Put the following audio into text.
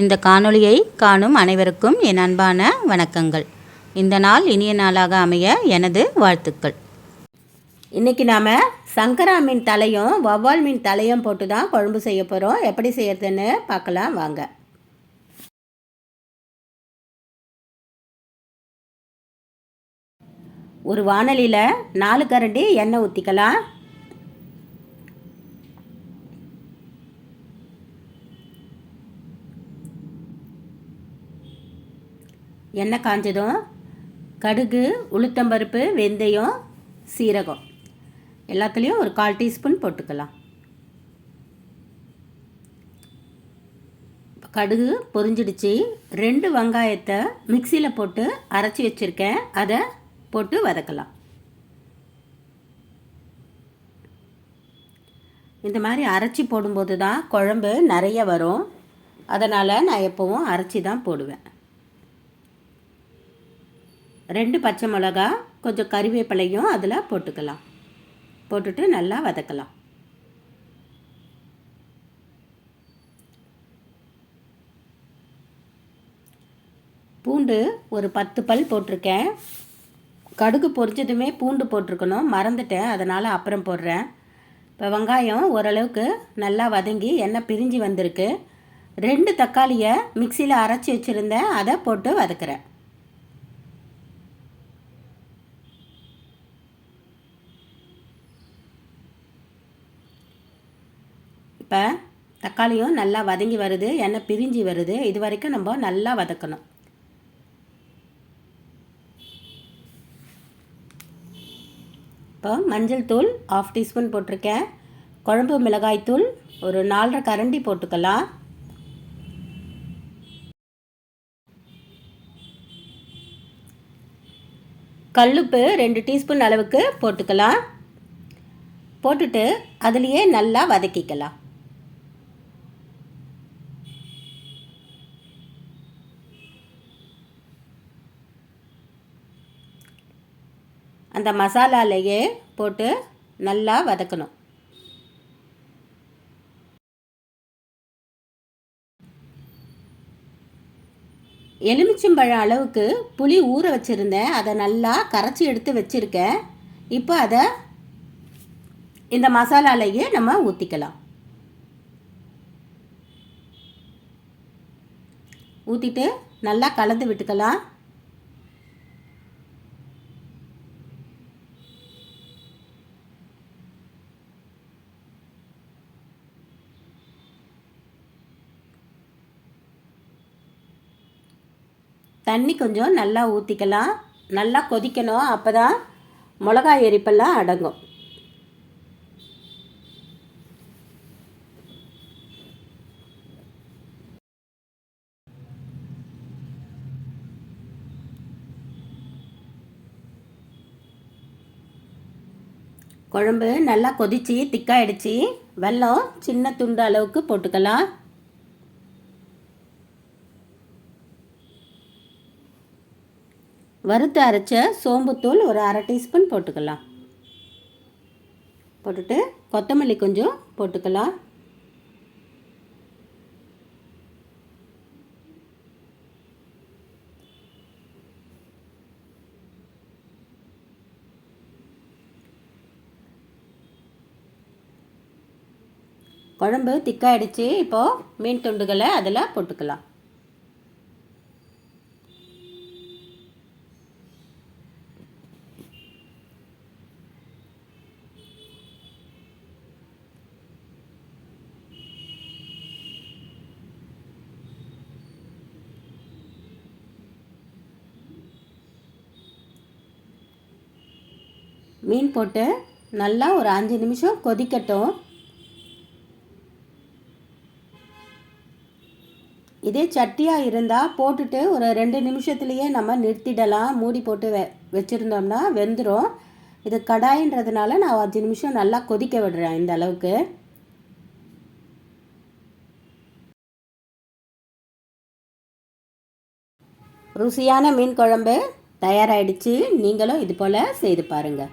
இந்த காணொளியை காணும் அனைவருக்கும் என் அன்பான வணக்கங்கள். இந்த நாள் இனிய நாளாக அமைய எனது வாழ்த்துக்கள். இன்னைக்கு நாம் சங்கரா மீன் தலையும் வவ்வால் மீன் தலையும் போட்டு தான் குழம்பு செய்ய போகிறோம் எப்படி செய்யறதுன்னு பார்க்கலாம் வாங்க. ஒரு வானலியில் நாலு கரண்டி எண்ணெய் ஊற்றிக்கலாம் எண்ணெய் காஞ்சதும் கடுகு உளுத்தம்பருப்பு வெந்தயம் சீரகம். எல்லாத்துலேயும் ஒரு கால் டீஸ்பூன் போட்டுக்கலாம். கடுகு பொரிஞ்சிடுச்சு. ரெண்டு வெங்காயத்தை மிக்சியில் போட்டு அரைச்சி வச்சுருக்கேன். அதை போட்டு வதக்கலாம். இந்த மாதிரி அரைச்சி போடும்போது தான் குழம்பு நிறைய வரும். அதனால் நான் எப்போவும் அரைச்சி தான் போடுவேன். ரெண்டு பச்சை மிளகா கொஞ்சம் கறிவேப்பிலையும் அதில் போட்டுக்கலாம். போட்டுட்டு நல்லா வதக்கலாம். பூண்டு ஒரு பத்து பல் போட்டிருக்கேன். கடுகு பொரிச்சதுமே பூண்டு போட்டிருக்கணும். மறந்துட்டேன். அதனால் அப்புறம் போடுறேன். இப்போ வெங்காயம் ஓரளவுக்கு நல்லா வதங்கி எண்ணெய் பிரிஞ்சு வந்திருக்கு. ரெண்டு தக்காளியை மிக்சியில் அரைச்சி வச்சுருந்தேன். அதை போட்டு வதக்குறேன். இப்போ தக்காளியும் நல்லா வதங்கி வருது எண்ணெய் பிரிஞ்சு வருது. இது வரைக்கும் நம்ம நல்லா வதக்கணும். இப்போ மஞ்சள் தூள் ஆஃப் டீஸ்பூன் போட்டிருக்கேன். குழம்பு மிளகாய் தூள் ஒரு நாலரை கரண்டி போட்டுக்கலாம். கல்லுப்பு ரெண்டு டீஸ்பூன் அளவுக்கு போட்டுக்கலாம். போட்டுட்டு அதுலேயே நல்லா வதக்கிக்கலாம். அந்த மசாலாலேயே போட்டு நல்லா வதக்கணும். எலுமிச்சம்பழம் அளவுக்கு புளி ஊற வச்சுருந்தேன். அதை நல்லா கரைச்சி எடுத்து வச்சுருக்கேன். இப்போ அதை இந்த மசாலாலேயே நம்ம ஊற்றிக்கலாம் ஊற்றிட்டு நல்லா கலந்து விட்டுக்கலாம். தண்ணி கொஞ்சம் நல்லா ஊற்றிக்கலாம் நல்லா கொதிக்கணும். அப்போ தான் மிளகாய் எரிப்பெல்லாம் அடங்கும். குழம்பு நல்லா கொதிச்சு திக்காயிடுச்சு. வெல்லம் சின்ன துண்டு அளவுக்கு போட்டுக்கலாம். வறுத்து அரைச்ச சோம்புத்தூள் ஒரு அரை டீஸ்பூன் போட்டுக்கலாம். போட்டுட்டு கொத்தமல்லி கொஞ்சம் போட்டுக்கலாம். குழம்பு திக்காயிடுச்சு இப்போது மீன் துண்டுகளை அதில் போட்டுக்கலாம். மீன் போட்டு நல்லா ஒரு அஞ்சு நிமிஷம் கொதிக்கட்டும். இதே சட்டியாக இருந்தால் போட்டுட்டு ஒரு ரெண்டு நிமிஷத்துலேயே நம்ம நிறுத்திடலாம். மூடி போட்டு வெ வச்சுருந்தோம்னா வெந்துடும் இது கடாயின்றதுனால நான் அஞ்சு நிமிஷம் நல்லா கொதிக்க விடுறேன் இந்த அளவுக்கு. ருசியான மீன் குழம்பு தயாராகிடுச்சு நீங்களும் இது போல் செய்து பாருங்கள்